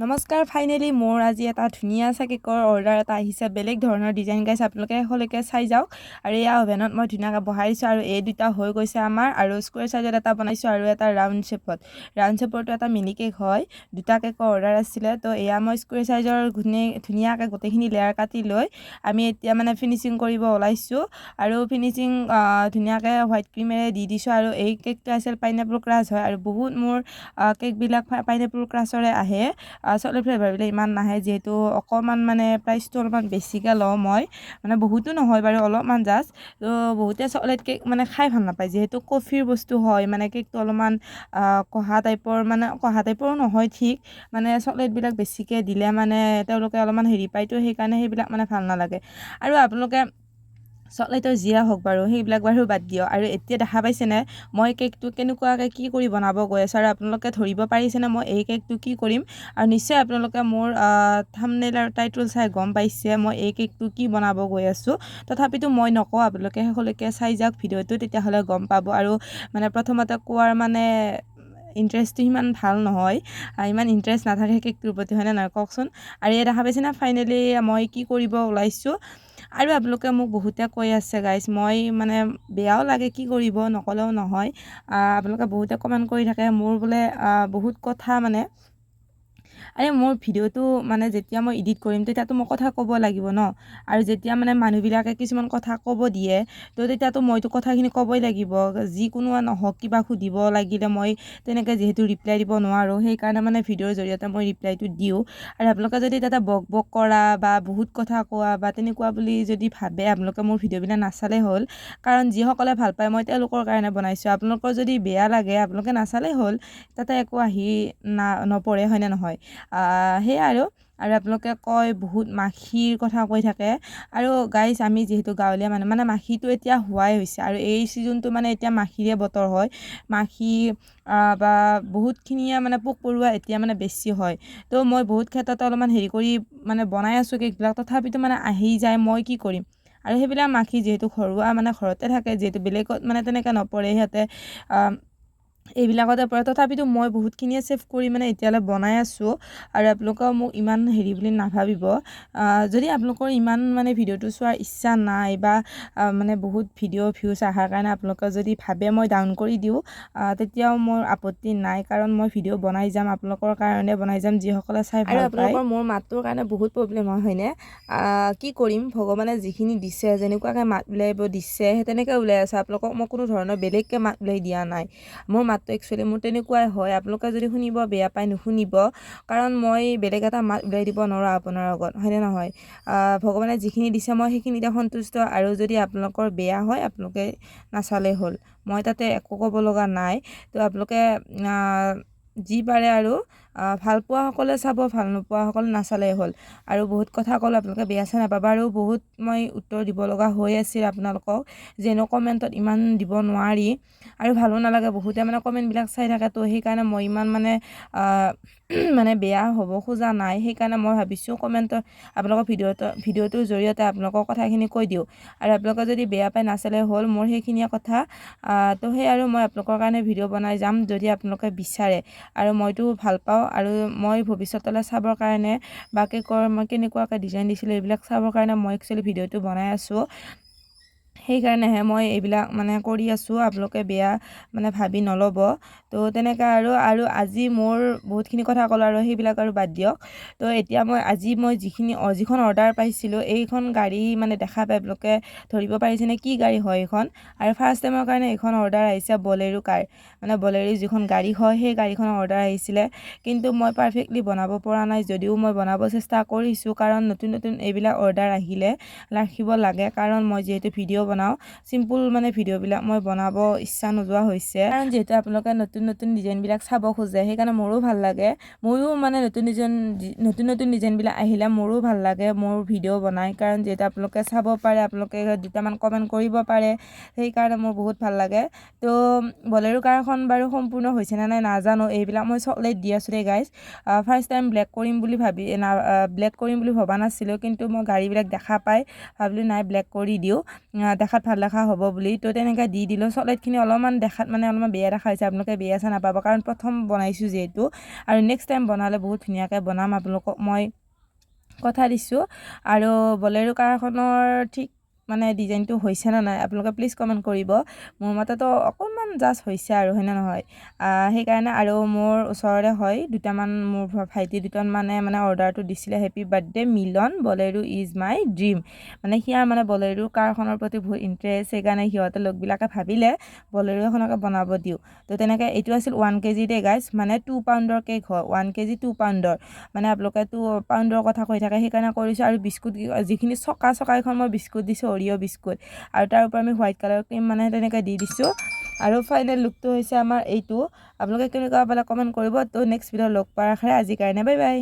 নমস্কাৰ ফাইনেলি মোৰ আজি এটা ধুনীয়া চা কেকৰ অৰ্ডাৰ এটা আহিছে। বেলেগ ধৰণৰ ডিজাইন গাইছে আপোনালোকে শেষলৈকে চাই যাওক। আৰু এয়া অভেনত মই ধুনীয়াকৈ বহাই দিছোঁ আৰু এই দুটা হৈ গৈছে আমাৰ। আৰু স্কুৱেৰ চাইজত এটা বনাইছোঁ আৰু এটা ৰাউণ্ড শ্বেপত ৰাউণ্ড শ্বেপৰটো এটা মিনি কেক হয়। দুটা কেকৰ অৰ্ডাৰ আছিলে। তো এয়া মই স্কুৱেৰ চাইজৰ ধুনীয়া ধুনীয়াকৈ গোটেইখিনি লেয়াৰ কাটি লৈ আমি এতিয়া মানে ফিনিচিং কৰিব ওলাইছোঁ। আৰু ফিনিচিং ধুনীয়াকৈ হোৱাইট ক্ৰীমেৰে দি দিছোঁ। আৰু এই কেকটো আছিল পাইনএপল ক্ৰাছ হয়। আৰু বহুত মোৰ কেকবিলাক পাইনএপল ক্ৰাছৰে আহে। চকলেট ফ্লেভাৰবিলাক ইমান নাহে যিহেতু অকণমান মানে প্ৰাইচটো অলপমান বেছিকৈ লওঁ মই। মানে বহুতো নহয় বাৰু অলপমান জাষ্ট তো বহুতে চকলেট কেক মানে খাই ভাল নাপায়। যিহেতু কফিৰ বস্তু হয় মানে কেকটো অলপমান কহা টাইপৰ মানে কহা টাইপৰো নহয় ঠিক। মানে চকলেটবিলাক বেছিকৈ দিলে মানে তেওঁলোকে অলপমান হেৰি পায়তো সেইকাৰণে সেইবিলাক মানে ভাল নালাগে। আৰু আপোনালোকে চকলেটৰ জিৰা হওক বাৰু সেইবিলাক বাৰু বাদ দিয়ক। আৰু এতিয়া দেখা পাইছেনে মই কেকটো কেনেকুৱাকৈ কি কৰি বনাব গৈ আছোঁ আৰু আপোনালোকে ধৰিব পাৰিছেনে মই এই কেকটো কি কৰিম? আৰু নিশ্চয় আপোনালোকে মোৰ থামনেল আৰু টাইটল চাই গম পাইছে মই এই কেকটো কি বনাব গৈ আছোঁ। তথাপিতো মই নকওঁ আপোনালোকে শেষলৈকে চাই যাওক ভিডিঅ'টো তেতিয়াহ'লে গম পাব। আৰু মানে প্ৰথমতে কোৱাৰ মানে ইণ্টাৰেষ্টটো সিমান ভাল নহয়। ইমান ইণ্টাৰেষ্ট নাথাকে কেকটোৰ প্ৰতি হয়নে নহয়? কওকচোন। আৰু এই দেখা পাইছেনে ফাইনেলি মই কি কৰিব ওলাইছোঁ? আৰু আপোনালোকে মোক বহুতে কৈ আছে গাইজ মই মানে বেয়াও লাগে কি কৰিব নক'লেও নহয়। আপোনালোকে বহুতে কমেণ্ট কৰি থাকে। মোৰ বোলে বহুত কথা মানে আৰে মোৰ ভিডিঅ'টো মানে যেতিয়া মই এডিট কৰিম তেতিয়াতো মই কথা ক'ব লাগিব ন? আৰু যেতিয়া মানে মানুহবিলাকে কিছুমান কথা ক'ব দিয়ে তো তেতিয়াতো মইতো কথাখিনি ক'বই লাগিব। যিকোনো নহওক কিবা সুধিব লাগিলে মই তেনেকৈ যিহেতু ৰিপ্লাই দিব নোৱাৰোঁ সেইকাৰণে মানে ভিডিঅ'ৰ জৰিয়তে মই ৰিপ্লাইটো দিওঁ। আৰু আপোনালোকে যদি তাতে বক বক কৰা বা বহুত কথা কোৱা বা তেনেকুৱা বুলি যদি ভাবে আপোনালোকে মোৰ ভিডিঅ'বিলাক নাচালেই হ'ল। কাৰণ যিসকলে ভাল পায় মই তেওঁলোকৰ কাৰণে বনাইছোঁ। আপোনালোকৰ যদি বেয়া লাগে আপোনালোকে নাচালেই হ'ল তাতে একো আহি না নপৰে হয়নে নহয়? সেয়াই আৰু। আৰু আপোনালোকে কয় বহুত মাখিৰ কথা কৈ থাকে। আৰু গাইজ আমি যিহেতু গাঁৱলীয়া মানুহ মানে মাখিটো এতিয়া হোৱাই হৈছে। আৰু এই ছিজনটো মানে এতিয়া মাখিৰে বতৰ হয়। মাখি বা বহুতখিনিয়ে মানে পোক পৰুৱা এতিয়া মানে বেছি হয়। তো মই বহুত ক্ষেত্ৰত অলপমান হেৰি কৰি মানে বনাই আছোঁ কেকবিলাক। তথাপিতো মানে আহি যায়, মই কি কৰিম? আৰু সেইবিলাক মাখি যিহেতু ঘৰুৱা মানে ঘৰতে থাকে, যিহেতু বেলেগত মানে তেনেকৈ নপৰে সিহঁতে। এইবিলাকতে পৰে। তথাপিতো মই বহুতখিনিয়ে ছেভ কৰি মানে এতিয়ালৈ বনাই আছোঁ আৰু আপোনালোকেও মোক ইমান হেৰি বুলি নাভাবিব। যদি আপোনালোকৰ ইমান মানে ভিডিঅ'টো চোৱাৰ ইচ্ছা নাই বা মানে বহুত ভিডিঅ' ভিউজ অহাৰ কাৰণে আপোনালোকে যদি ভাবে মই ডাউন কৰি দিওঁ তেতিয়াও মোৰ আপত্তি নাই কাৰণ মই ভিডিঅ' বনাই যাম আপোনালোকৰ কাৰণে বনাই যাম যিসকলে চাই ভালো আপোনালোকৰ মোৰ মাতটোৰ কাৰণে বহুত প্ৰব্লেম হয় হয়নে? কি কৰিম? ভগৱানে যিখিনি দিছে যেনেকুৱাকৈ মাত উলিয়াব দিছে সেই তেনেকৈ ওলাই আছে। আপোনালোকক মই কোনো ধৰণৰ বেলেগকৈ মাত উলিয়াই দিয়া নাই। মোৰ মাত মাতটো একচুৱেলি মোৰ তেনেকুৱাই হয়। আপোনালোকে যদি শুনিব, বেয়া পায় নুশুনিব, কাৰণ মই বেলেগ এটা মাত উলিয়াই দিব নোৱাৰোঁ আপোনাৰ আগত, হয়নে নহয়? ভগৱানে যিখিনি দিছে, মই সেইখিনিতে সন্তুষ্ট আৰু যদি আপোনালোকৰ বেয়া হয়, আপোনালোকে নাচালেই হ'ল। মই তাতে একো ক'ব লগা নাই। তো আপোনালোকে যি পাৰে আৰু ভালো পোৱাসকলে চাব ভালো নোপোৱাসকলে নাচালেই হ'ল। আৰু বহুত কথা ক'লোঁ, আপোনালোকে বেয়া চেয়া নাপাব। আৰু বহুত মই উত্তৰ দিব লগা হৈ আছিল আপোনালোকক যেনো কমেণ্টত ইমান দিব নোৱাৰি। আৰু ভালো নালাগে, বহুতে মানে কমেণ্টবিলাক চাই থাকে। তো সেইকাৰণে মই ইমান মানে মানে বেয়া হ'ব খোজা নাই। সেইকাৰণে মই ভাবিছোঁ কমেণ্টত আপোনালোকৰ ভিডিঅ'টো, ভিডিঅ'টোৰ জৰিয়তে আপোনালোকৰ কথাখিনি কৈ দিওঁ। আৰু আপোনালোকে যদি বেয়া পাই নাচালে হ'ল, মোৰ সেইখিনিয়ে কথা। তো সেই আৰু মই আপোনালোকৰ কাৰণে ভিডিঅ' বনাই যাম যদি আপোনালোকে বিচাৰে। আৰু মইতো ভালো পাওঁ আৰু মই ভৱিষ্যতলৈ চাবৰ কাৰণে বা কেকৰ মই কেনেকুৱাকৈ ডিজাইন দিছিলোঁ এইবিলাক চাবৰ কাৰণে মই একচুৱেলি ভিডিঅ'টো বনাই আছোঁ। সেইকাৰণেহে মই এইবিলাক মানে কৰি আছোঁ, আপোনালোকে বেয়া মানে ভাবি নল'ব। তো তেনেকৈ আৰু আৰু আজি মোৰ বহুতখিনি কথা ক'লোঁ আৰু সেইবিলাক আৰু বাদ দিয়ক। তো এতিয়া মই, আজি মই যিখিনি যিখন অৰ্ডাৰ পাইছিলোঁ, এইখন গাড়ী মানে দেখা পাই আপোনালোকে ধৰিব পাৰিছেনে কি গাড়ী হয় এইখন? আৰু ফাৰ্ষ্ট টাইমৰ কাৰণে এইখন অৰ্ডাৰ আহিছে বলেৰো কাৰ। মানে বলেৰো যিখন গাড়ী হয়, সেই গাড়ীখনৰ অৰ্ডাৰ আহিছিলে। কিন্তু মই পাৰফেক্টলি বনাব পৰা নাই, যদিও মই বনাব চেষ্টা কৰিছোঁ, কাৰণ নতুন নতুন এইবিলাক অৰ্ডাৰ আহিলে ৰাখিব লাগে। কাৰণ মই যিহেতু ভিডিঅ' বনাওঁ। চিম্পুল মানে ভিডিঅ'বিলাক মই বনাব ইচ্ছা নোযোৱা হৈছে। কাৰণ যিহেতু আপোনালোকে নতুন নতুন ডিজাইনবিলাক চাব খোজে, সেইকাৰণে মোৰো ভালো লাগে। ময়ো মানে নতুন ডিজাইন, নতুন নতুন ডিজাইনবিলাক আহিলে মোৰো ভালো লাগে মোৰ ভিডিঅ' বনাই। কাৰণ যিহেতু আপোনালোকে চাব পাৰে, আপোনালোকে দুটামান কমেণ্ট কৰিব পাৰে, সেইকাৰণে মোৰ বহুত ভালো লাগে। তো, বলেৰো কাৰখন বাৰু সম্পূৰ্ণ হৈছেনে নাই নাজানো, এইবিলাক মই চকলেট দি আছোঁ দেই গাইজ ফাৰ্ষ্ট টাইম ব্লেক কৰিম বুলি ভাবি, না ব্লেক কৰিম বুলি ভবা নাছিলোঁ, কিন্তু মই গাড়ীবিলাক দেখা পাই ভাবিলোঁ নাই ব্লেক কৰি দিওঁ। দেখাত ভালো দেখা হ'ব বুলি, তো তেনেকৈ দি দিলোঁ। চকলেটখিনি অলপমান দেখাত মানে অলপমান বেয়া দেখা হৈছে, আপোনালোকে বেয়া চেয়া নাপাব। কাৰণ প্ৰথম বনাইছোঁ যিহেতু। আৰু নেক্সট টাইম বনালে বহুত ধুনীয়াকৈ বনাম, আপোনালোকক মই কথা দিছোঁ। আৰু বলেৰো কাৰখনৰ ঠিক মানে ডিজাইনটো হৈছে নে নাই, আপোনালোকে প্লিজ কমেণ্ট কৰিব। মোৰ মতেতো অকণমান জাষ্ট হৈছে আৰু হয়নে নহয়? সেইকাৰণে আৰু মোৰ ওচৰৰে হয় দুটামান মোৰ ভাইটি দুটামানে মানে অৰ্ডাৰটো দিছিলে হেপী বাৰ্থডে মিলন বলেৰো ইজ মাই ড্ৰিম। মানে সিয়াৰ মানে বলেৰো কাৰখনৰ প্ৰতি বহুত ইণ্টাৰেষ্ট সেইকাৰণে সিহঁতে লগবিলাকে ভাবিলে বলেৰো এখনকে বনাব দিওঁ। তো তেনেকৈ এইটো আছিল ওৱান কে জি দে গাইজ মানে টু পাউণ্ডৰ কেক হয় ওৱান কে জি টু পাউণ্ডৰ মানে আপোনালোকে টু পাউণ্ডৰ কথা কৈ থাকে সেইকাৰণে কৰিছোঁ আৰু বিস্কুট যিখিনি চকা চকা এখন মই বিস্কুট দিছোঁ অৰিঅ' বিস্কুট। আৰু তাৰ ওপৰত আমি হোৱাইট কালাৰ ক্ৰীম মানে তেনেকৈ দি দিছোঁ। আৰু ফাইনেল লুকটো হৈছে আমাৰ এইটো। আপোনালোকে কেনেকুৱা পালে কমেণ্ট কৰিব। তো নেক্সট ভিডিঅ' লগ পোৱাৰ আশাৰে আজিৰ কাৰণে বাই বাই